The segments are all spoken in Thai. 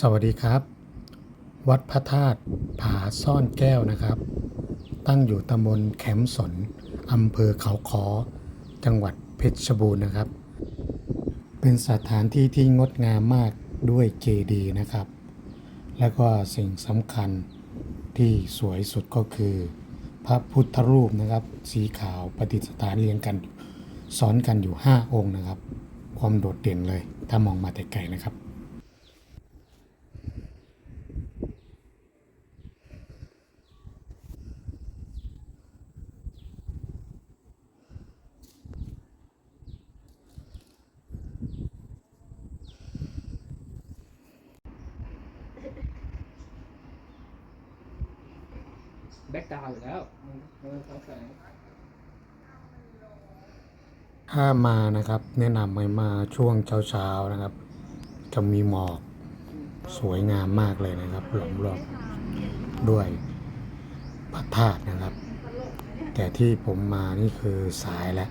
สวัสดีครับ วัดพระธาตุผาซ่อนแก้วนะครับ ตั้งอยู่ตำบลแขมสนอำเภอเขาคอจังหวัดเพชรบูรณ์นะครับ เป็นสถานที่ที่งดงามมากด้วยเจดีย์นะครับ แล้วก็สิ่งสำคัญที่สวยสุดก็คือ พระพุทธรูปนะครับ สีขาวประดิษฐานเรียงกันซ้อนกันอยู่ 5 องค์นะครับ ความโดดเด่นเลยถ้ามองมาแต่ไกลนะครับ แบ็กดาวน์อยู่แล้วเออเขาใส่ถ้ามานะครับ แนะนำให้มาช่วงเช้าๆนะครับ จะมีหมอกสวยงามมากเลยนะครับหล้อมรอบด้วยพระธาตุนะครับ แต่ที่ผมมานี่คือสายแล้ว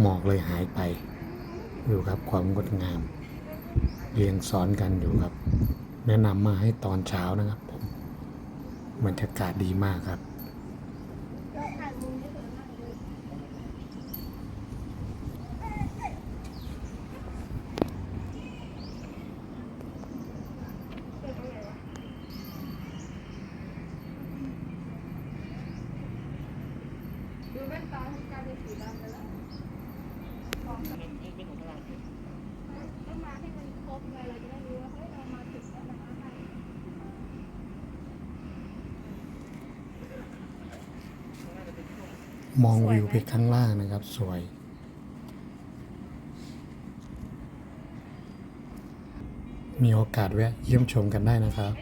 หมอกเลยหายไปอยู่ครับความงดงาม เรียงซ้อนกันอยู่ครับ แนะนำมาให้ตอนเช้านะครับผม บรรยากาศดีมากครับดูแว่นตาที่กลายเป็นสีดำไปแล้วต้องมาให้มันครบไงเราจะได้รู้ว่าเฮ้ยเรามาถึงแล้วนะคะ มองวิวไปข้างล่างนะครับ สวย มีโอกาสแวะเยี่ยมชมกันได้นะครับ